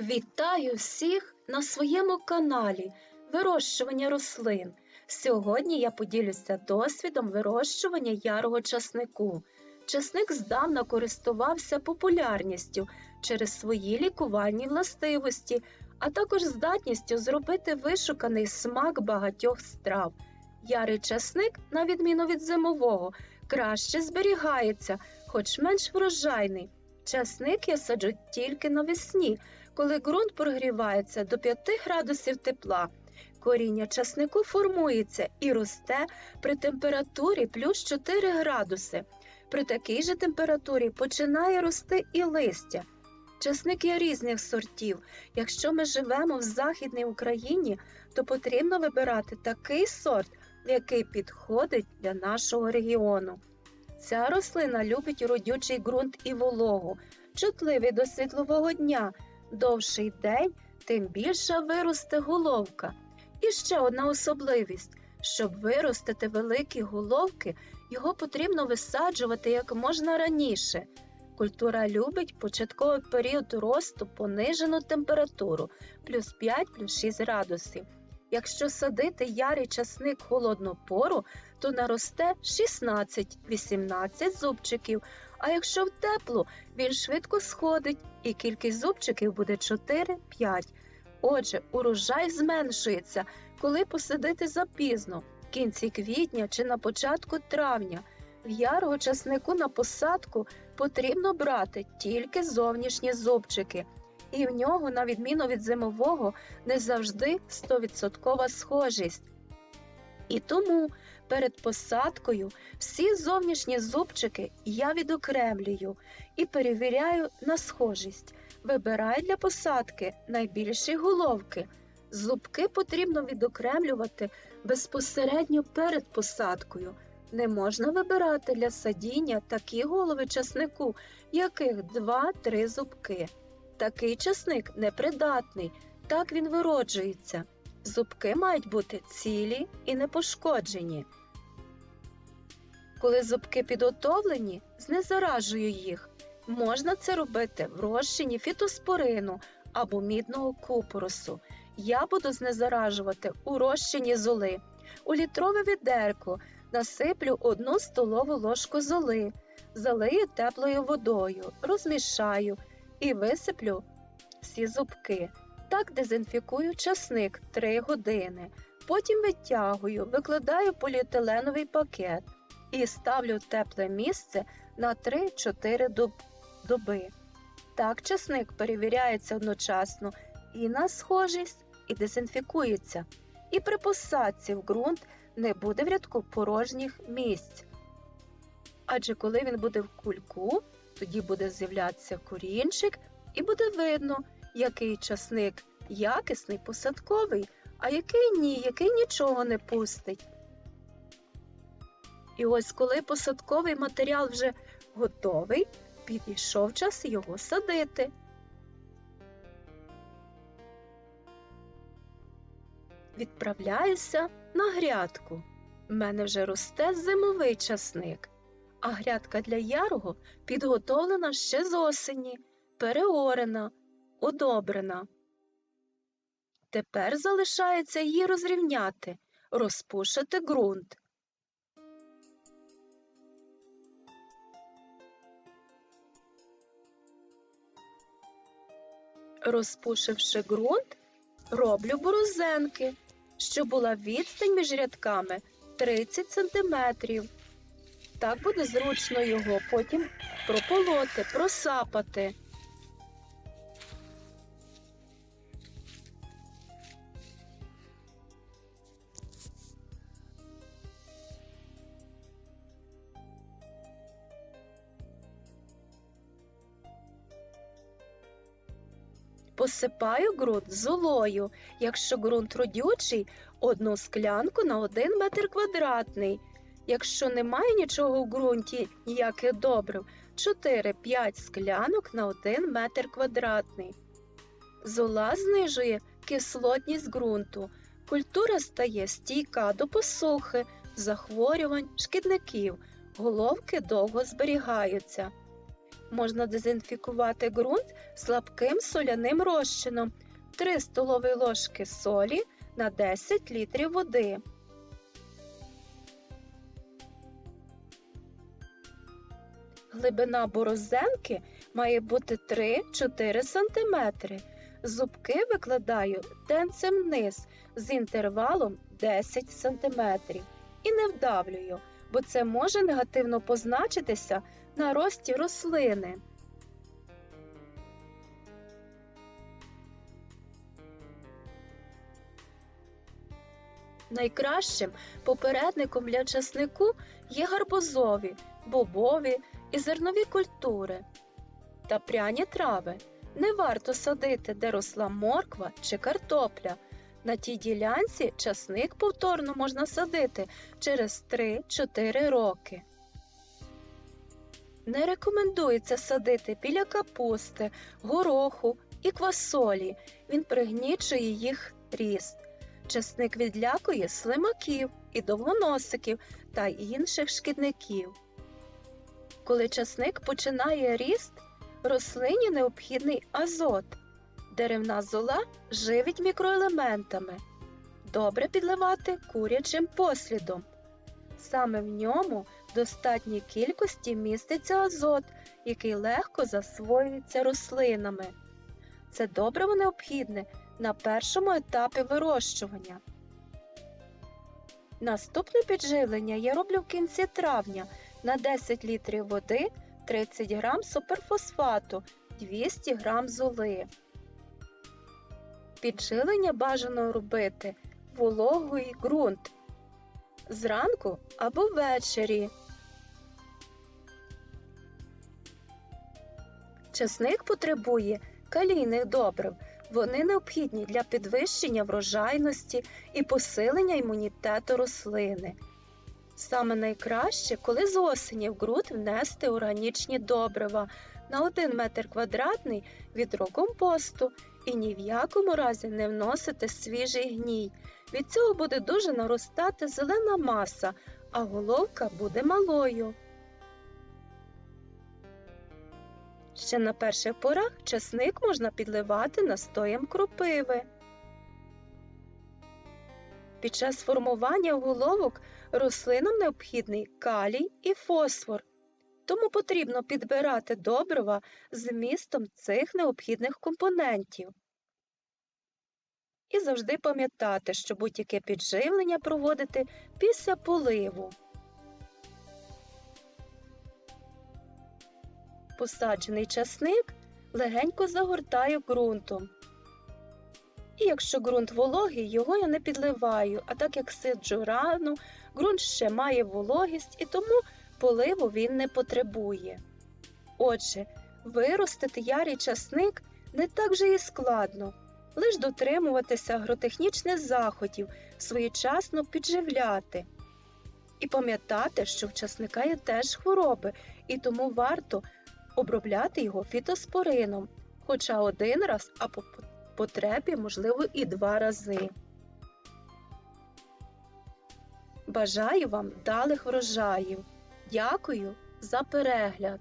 Вітаю всіх на своєму каналі Вирощування рослин. Сьогодні я поділюся досвідом вирощування ярого часнику. Часник здавна користувався популярністю через свої лікувальні властивості, а також здатністю зробити вишуканий смак багатьох страв. Ярий часник, на відміну від зимового, краще зберігається, хоч менш врожайний. Часник я саджу тільки навесні, коли ґрунт прогрівається до 5 градусів тепла. Коріння часнику формується і росте при температурі плюс 4 градуси. При такій же температурі починає рости і листя. Часник є різних сортів. Якщо ми живемо в Західній Україні, то потрібно вибирати такий сорт, який підходить для нашого регіону. Ця рослина любить родючий ґрунт і вологу, чутливий до світлового дня, довший день, тим більша виросте головка. І ще одна особливість: щоб виростити великі головки, його потрібно висаджувати як можна раніше. Культура любить початковий період росту понижену температуру плюс 5 плюс 6 градусів. Якщо садити ярий часник холодну пору, то наросте 16-18 зубчиків, а якщо в теплу, він швидко сходить і кількість зубчиків буде 4-5. Отже, урожай зменшується, коли посадити запізно, в кінці квітня чи на початку травня. В ярого часнику на посадку потрібно брати тільки зовнішні зубчики, і в нього, на відміну від зимового, не завжди 100% схожість. І тому перед посадкою всі зовнішні зубчики я відокремлюю і перевіряю на схожість. Вибираю для посадки найбільші головки. Зубки потрібно відокремлювати безпосередньо перед посадкою. Не можна вибирати для садіння такі голови часнику, яких 2-3 зубки. Такий часник непридатний, так він вироджується. Зубки мають бути цілі і непошкоджені. Коли зубки підготовлені, знезаражую їх. Можна це робити в розчині фітоспорину або мідного купоросу. Я буду знезаражувати у розчині золи. У літрове відерко насиплю одну столову ложку золи, залию теплою водою, розмішаю і висиплю всі зубки. Так дезінфікую часник 3 години. Потім витягую, викладаю поліетиленовий пакет і ставлю тепле місце на 3-4 доб... доби. Так часник перевіряється одночасно і на схожість, і дезінфікується. І при посадці в ґрунт не буде в рядку порожніх місць. Адже коли він буде в кульку, тоді буде з'являтися корінчик і буде видно, який часник якісний посадковий, а який ні, який нічого не пустить. І ось коли посадковий матеріал вже готовий, підійшов час його садити. Відправляюся на грядку. У мене вже росте зимовий часник, а грядка для ярого підготовлена ще з осені, переорена, удобрена. Тепер залишається її розрівняти, розпушити ґрунт. Розпушивши ґрунт, роблю борозенки, щоб була відстань між рядками 30 см. Так буде зручно його потім прополоти, просапати. Посипаю ґрунт золою. Якщо ґрунт родючий, одну склянку на один метр квадратний. Якщо немає нічого в ґрунті, ніяких добрив, 4-5 склянок на 1 метр квадратний. Зола знижує кислотність ґрунту. Культура стає стійка до посухи, захворювань, шкідників, головки довго зберігаються. Можна дезінфікувати ґрунт слабким соляним розчином 3 столові ложки солі на 10 літрів води. Глибина борозенки має бути 3-4 см. Зубки викладаю тенцем вниз з інтервалом 10 см і не вдавлюю, бо це може негативно позначитися на рості рослини. Найкращим попередником для часнику є гарбузові, бобові і зернові культури та пряні трави. Не варто садити, де росла морква чи картопля. На тій ділянці часник повторно можна садити через 3-4 роки. Не рекомендується садити біля капусти, гороху і квасолі. Він пригнічує їх ріст. Часник відлякує слимаків і довгоносиків та інших шкідників. Коли часник починає ріст, рослині необхідний азот. Деревна зола живить мікроелементами. Добре підливати курячим послідом. Саме в ньому в достатній кількості міститься азот, який легко засвоюється рослинами. Це добриво необхідне на першому етапі вирощування. Наступне підживлення я роблю в кінці травня на 10 літрів води 30 г суперфосфату, 200 г золи. Підживлення бажано робити вологий ґрунт зранку або ввечері. Часник потребує калійних добрив. Вони необхідні для підвищення врожайності і посилення імунітету рослини. Саме найкраще, коли з осені в ґрунт внести органічні добрива на 1 метр квадратний відро компосту і ні в якому разі не вносити свіжий гній. Від цього буде дуже наростати зелена маса, а головка буде малою. Ще на перших порах часник можна підливати настоєм кропиви. Під час формування головок рослинам необхідний калій і фосфор, тому потрібно підбирати добрива з вмістом цих необхідних компонентів. І завжди пам'ятати, що будь-яке підживлення проводити після поливу. Посаджений часник легенько загортаю ґрунтом. І якщо ґрунт вологий, його я не підливаю, а так як сиджу рано, ґрунт ще має вологість і тому поливу він не потребує. Отже, виростити ярий часник не так же і складно, лиш дотримуватися агротехнічних заходів, своєчасно підживляти. І пам'ятати, що в часника є теж хвороби, і тому варто обробляти його фітоспорином, хоча один раз, а по потребі, можливо, і два рази. Бажаю вам вдалих врожаїв. Дякую за перегляд!